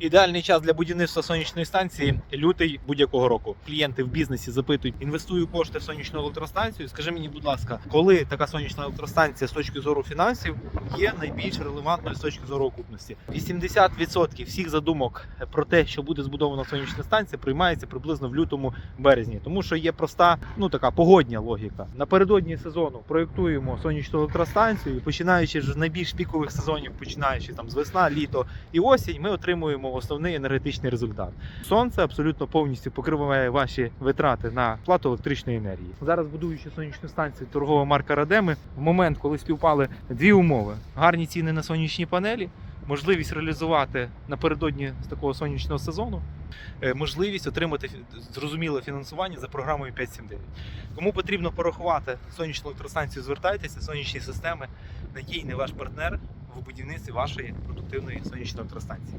Ідеальний час для будівництва сонячної станції лютий будь-якого року. Клієнти в бізнесі запитують: інвестую кошти в сонячну електростанцію. Скажи мені, будь ласка, коли така сонячна електростанція з точки зору фінансів є найбільш релевантною з точки зору окупності? 80% всіх задумок про те, що буде збудована сонячна станція, приймається приблизно в лютому березні, тому що є проста, ну така погодня логіка. Напередодні сезону проєктуємо сонячну електростанцію, починаючи з найбільш пікових сезонів, починаючи там з весна, літо і осінь, ми отримуємо основний енергетичний результат. Сонце абсолютно повністю покриває ваші витрати на плату електричної енергії. Зараз будуючи сонячну станцію торгова марка Радеми, в момент, коли співпали дві умови: гарні ціни на сонячні панелі. Можливість реалізувати напередодні з такого сонячного сезону, е, можливість отримати зрозуміле фінансування за програмою 579. Кому потрібно порахувати сонячну електростанцію, звертайтеся, сонячні системи, надійний ваш партнер в будівництві вашої продуктивної сонячної електростанції.